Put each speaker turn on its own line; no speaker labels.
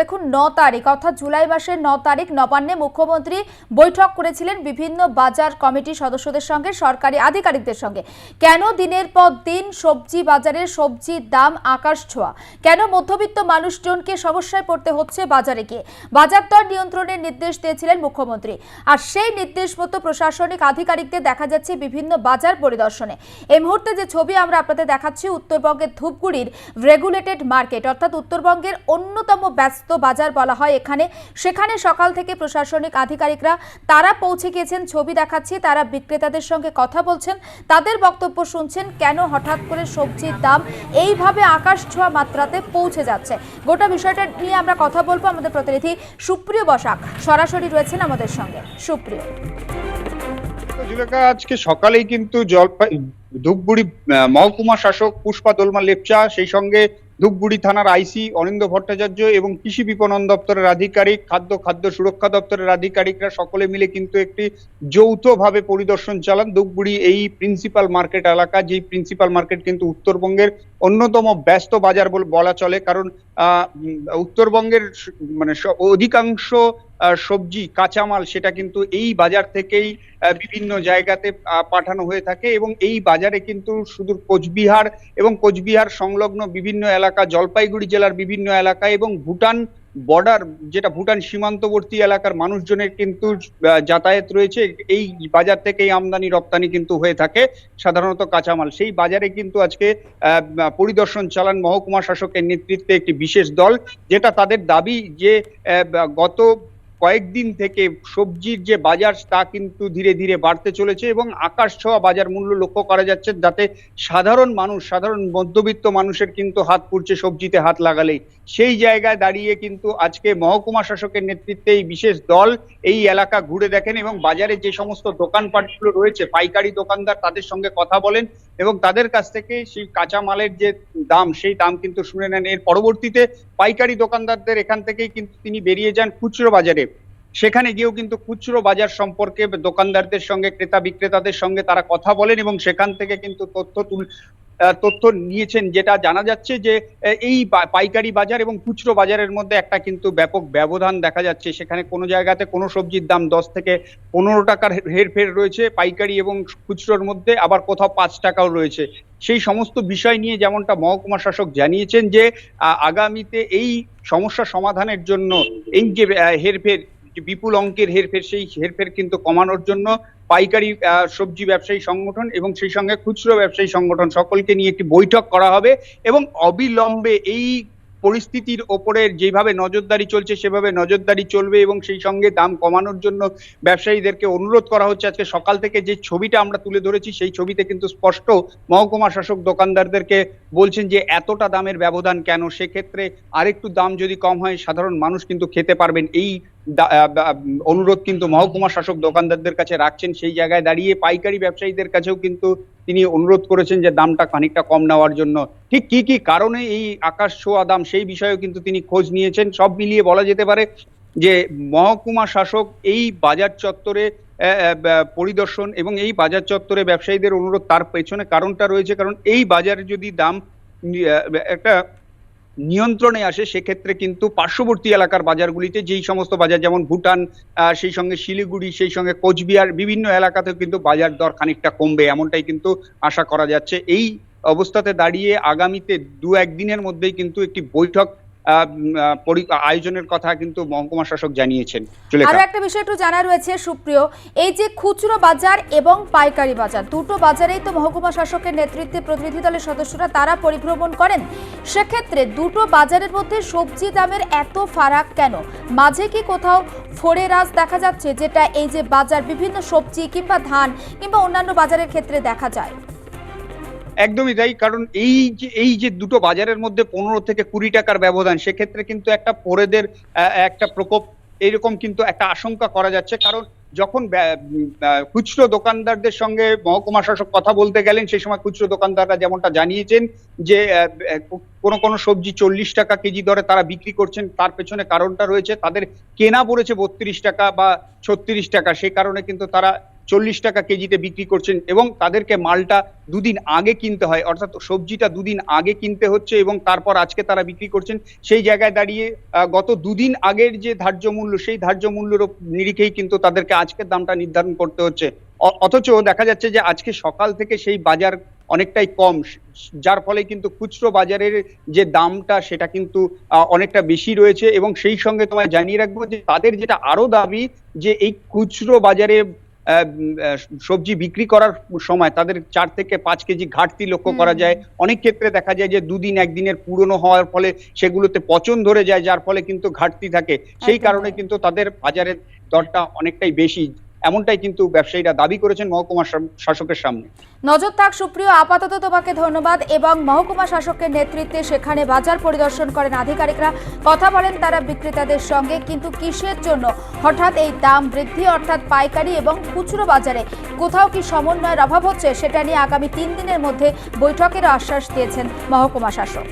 দেখুন, ন তারিখ, অর্থাৎ জুলাই মাসের ন তারিখ নবান্নে মুখ্যমন্ত্রী বৈঠক করেছিলেন বিভিন্ন বাজার কমিটির সদস্যদের সঙ্গে, সরকারি আধিকারিকদের সঙ্গে। কেন দিনের পর দিন সবজি সবজির দাম আকাশ ছোঁয়া? কেন মধ্যবিত্ত মানুষজনকে সমস্যায় পড়তে হচ্ছে বাজারে গিয়ে? দর নিয়ন্ত্রণের নির্দেশ দিয়েছিলেন মুখ্যমন্ত্রী। আর সেই নির্দেশ মতো প্রশাসনিক আধিকারিকদের দেখা যাচ্ছে বিভিন্ন বাজার পরিদর্শনে। এই মুহূর্তে যে ছবি আমরা আপনাদের দেখাচ্ছি, উত্তরবঙ্গের ধূপগুড়ির রেগুলেটেড মার্কেট অর্থাৎ উত্তরবঙ্গের অন্যতম ব্যস্ত বাজার বলা হয় এখানে। সেখানে সকাল থেকে প্রশাসনিক আধিকারিকরা তারা পৌঁছে গিয়েছেন, ছবি দেখাচ্ছি, তারা বিক্রেতাদের সঙ্গে কথা বলছেন, তাদের বক্তব্য শুনছেন, কেন হঠাৎ করে সবজির দাম এইভাবে আকাশ ছোঁয়া মাত্রাতে পৌঁছে যাচ্ছে। গোটা বিষয়টা নিয়ে আমরা কথা বলব আমাদের প্রতিনিধি সুপ্রিয় বসাক। সরাসরি রয়েছেন আমাদের সঙ্গে সুপ্রিয়।
আজকে সকালেই কিন্তু জলপাই ধূপগুড়ি মহকুমা শাসক পুষ্পা দোলমা লেপচা, সেই সঙ্গে ধূপগুড়ি থানার আইসি অনিন্দ ভট্টাচার্য এবং কৃষি বিপণন দপ্তরের আধিকারিক, খাদ্য খাদ্য সুরক্ষা দপ্তরের আধিকারিকরা সকলে মিলে কিন্তু একটি যৌথভাবে পরিদর্শন চালান। ধূপগুড়ি এই প্রিন্সিপাল মার্কেট এলাকা, যেই প্রিন্সিপাল মার্কেট কিন্তু উত্তরবঙ্গের অন্যতম ব্যস্ত বাজার বলে চলে। কারণ উত্তরবঙ্গের মানে অধিকাংশ সবজি, কাঁচামাল সেটা কিন্তু এই বাজার থেকেই বিভিন্ন জায়গাতে পাঠানো হয়ে থাকে এবং এই বাজারে কিন্তু শুধু কোচবিহার এবং কোচবিহার সংলগ্ন বিভিন্ন এলাকা, জলপাইগুড়ি জেলার বিভিন্ন এলাকা এবং ভুটান বর্ডার যেটা ভুটান সীমান্তবর্তী এলাকার মানুষজনের কিন্তু যাতায়াত রয়েছে, এই বাজার থেকেই আমদানি, রপ্তানি কিন্তু হয়ে থাকে, সাধারণত কাঁচামাল। সেই বাজারে কিন্তু আজকে পরিদর্শন চালান মহকুমা শাসকের নেতৃত্বে একটি বিশেষ দল, যেটা তাদের দাবি যে গত কয়েকদিন থেকে সবজির যে বাজার, তা কিন্তু ধীরে ধীরে বাড়তে চলেছে এবং আকাশ ছোঁয়া বাজার মূল্য লক্ষ্য করা যাচ্ছে যাতে সাধারণ মানুষ, সাধারণ মধ্যবিত্ত মানুষের কিন্তু হাত পুড়ছে সবজিতে হাত লাগালেই। সেই জায়গায় দাঁড়িয়ে কিন্তু আজকে মহকুমা শাসকের নেতৃত্বে এই বিশেষ দল এই এলাকা ঘুরে দেখেন এবং বাজারে যে সমস্ত দোকানপাটগুলো রয়েছে, পাইকারি দোকানদার তাদের সঙ্গে কথা বলেন এবং তাদের কাছ থেকে সেই কাঁচামালের যে দাম, সেই দাম কিন্তু শুনে নেন। এর পরবর্তীতে পাইকারি দোকানদারদের এখান থেকেই কিন্তু তিনি বেরিয়ে যান খুচরো বাজারে। সেখানে গিয়েও কিন্তু খুচরো বাজার সম্পর্কে দোকানদারদের সঙ্গে, ক্রেতা বিক্রেতাদের সঙ্গে তারা কথা বলেন এবং সেখান থেকে কিন্তু তথ্য তুল তথ্য নিয়েছেন যেটা জানা যাচ্ছে যে এই পাইকারি বাজার এবং খুচরো বাজারের মধ্যে একটা কিন্তু ব্যাপক ব্যবধান দেখা যাচ্ছে। সেখানে কোনো জায়গাতে কোনো সবজির দাম দশ থেকে পনেরো টাকার হেরফের রয়েছে। পাইকারি এবং খুচরোর মধ্যে আবার কোথাও পাঁচ টাকাও রয়েছে। সেই সমস্ত বিষয় নিয়ে যেমনটা মহকুমা শাসক জানিয়েছেন যে আগামীতে এই সমস্যা সমাধানের জন্য এই যে হেরফের বিপুল অঙ্কের হেরফের, সেই হেরফের কিন্তু কমানোর জন্য পাইকারি সবজি ব্যবসায়ী সংগঠন এবং সেই সঙ্গে খুচরো ব্যবসায়ী সংগঠন সকলকে নিয়ে একটি বৈঠক করা হবে এবং অবিলম্বে এই পরিস্থিতির ওপরে যেভাবে নজরদারি চলছে, সেভাবে নজরদারি চলবে এবং সেই সঙ্গে দাম কমানোর জন্য ব্যবসায়ীদেরকে অনুরোধ করা হচ্ছে। আজকে সকাল থেকে যে ছবিটা আমরা তুলে ধরেছি, সেই ছবিতে কিন্তু স্পষ্ট মহকুমা শাসক দোকানদারদেরকে বলছেন যে, এতটা দামের ব্যবধান কেন? সেক্ষেত্রে আরেকটু দাম যদি কম হয়, সাধারণ মানুষ কিন্তু খেতে পারবেন। এই অনুরোধ কিন্তু মহকুমা শাসক দোকানদারদের কাছে রাখছেন। সেই জায়গায় দাঁড়িয়ে পাইকারি ব্যবসায়ীদের কাছেও কিন্তু তিনি অনুরোধ করেছেন যে দামটা খানিকটা কম নেওয়ার জন্য। ঠিক কি কি কারণে এই আকাশ ছোঁয়া দাম সেই বিষয়েও কিন্তু তিনি খোঁজ নিয়েছেন। সব মিলিয়ে বলা যেতে পারে যে মহকুমা শাসক এই বাজার চত্বরে পরিদর্শন এবং এই বাজার চত্বরে ব্যবসায়ীদের অনুরোধ তার পেছনে কারণটা রয়েছে। কারণ এই বাজারে যদি দাম একটা নিয়ন্ত্রণে আসে, সেক্ষেত্রে কিন্তু পার্শ্ববর্তী এলাকার বাজারগুলিতে যেই সমস্ত বাজার, যেমন ভুটান সেই সঙ্গে শিলিগুড়ি, সেই সঙ্গে কোচবিহার, বিভিন্ন এলাকাতেও কিন্তু বাজার দর খানিকটা কমবে এমনটাই কিন্তু আশা করা যাচ্ছে। এই অবস্থাতে দাঁড়িয়ে আগামীতে দু একদিনের মধ্যেই কিন্তু একটি বৈঠক আয়োজনের কথা কিন্তু মহকুমা শাসক জানিয়েছেন।
আরও একটা বিষয় একটু জানা রয়েছে সুপ্রিয়। এই যে খুচরো বাজার এবং পাইকারি বাজার দুটো বাজারেই তো মহকুমা শাসকের নেতৃত্বে প্রতিনিধি দলের সদস্যরা তারা পরিভ্রমণ করেন। সেক্ষেত্রে দুটো বাজারের মধ্যে সবজি দামের এত ফারাক কেন? মাঝে কি কোথাও ফোড়ে রাজ দেখা যাচ্ছে যেটা এই যে বাজার বিভিন্ন সবজি কিংবা ধান কিংবা অন্যান্য বাজারের ক্ষেত্রে দেখা যায়?
একদমই তাই, কারণ এই যে এই যে দুটো বাজারের মধ্যে পনেরো থেকে কুড়ি টাকার ব্যবধান, সেক্ষেত্রে কিন্তু একটা পরেদের একটা প্রকোপ এরকম কিন্তু একটা আশঙ্কা করা যাচ্ছে। কারণ যখন খুচরো দোকানদারদের সঙ্গে মহকুমা শাসক কথা বলতে গেলেন, সেই সময় খুচরো দোকানদাররা যেমনটা জানিয়েছেন যে কোনো কোনো সবজি চল্লিশ টাকা কেজি দরে তারা বিক্রি করছেন, তার পেছনে কারণটা রয়েছে, তাদের কেনা পড়েছে বত্রিশ টাকা বা ছত্রিশ টাকা, সেই কারণে কিন্তু তারা চল্লিশ টাকা কেজিতে বিক্রি করছেন এবং তাদেরকে মালটা দুদিন আগে কিনতে হয়, অর্থাৎ সবজিটা দুদিন আগে কিনতে হচ্ছে এবং তারপর আজকে তারা বিক্রি করছেন। সেই জায়গায় দাঁড়িয়ে গত দুদিন আগের যে ধার্য মূল্য, সেই ধার্য মূল্যের নিরিখেই কিন্তু তাদেরকে আজকের দামটা নির্ধারণ করতে হচ্ছে। অথচ দেখা যাচ্ছে যে আজকে সকাল থেকে সেই বাজার অনেকটাই কম, যার ফলে কিন্তু খুচরো বাজারের যে দামটা, সেটা কিন্তু অনেকটা বেশি রয়েছে এবং সেই সঙ্গে তোমায় জানিয়ে রাখব যে তাদের যেটা আরও দাবি, যে এই খুচরো বাজারে সবজি বিক্রি করার সময় তাদের চার থেকে পাঁচ কেজি ঘাটতি লক্ষ্য করা যায়। অনেক ক্ষেত্রে দেখা যায় যে দুদিন একদিনের পুরনো হওয়ার ফলে সেগুলোতে পচন ধরে যায় যার ফলে কিন্তু ঘাটতি থাকে। সেই কারণে কিন্তু তাদের বাজারের দরটা অনেকটাই বেশি। এমনটাই কিন্তু ব্যবসায়ীরা দাবি করেছেন মহকুমা শাসকের সামনে।
নজর থাক সুপ্রিয়, আপাতত তোমাকে ধন্যবাদ এবং মহকুমা শাসকের নেতৃত্বে সেখানে বাজার পরিদর্শন করেন আধিকারিকরা। কথা বলেন তারা বিক্রেতাদের সঙ্গে, কিন্তু কিসের জন্য? হঠাৎ এই দাম বৃদ্ধি, অর্থাৎ পাইকারি এবং খুচরো বাজারে কোথাও কি সমন্বয়ের অভাব হচ্ছে? সেটা নিয়ে আগামী তিন দিনের মধ্যে বৈঠকের আশ্বাস দিয়েছেন মহকুমা শাসক।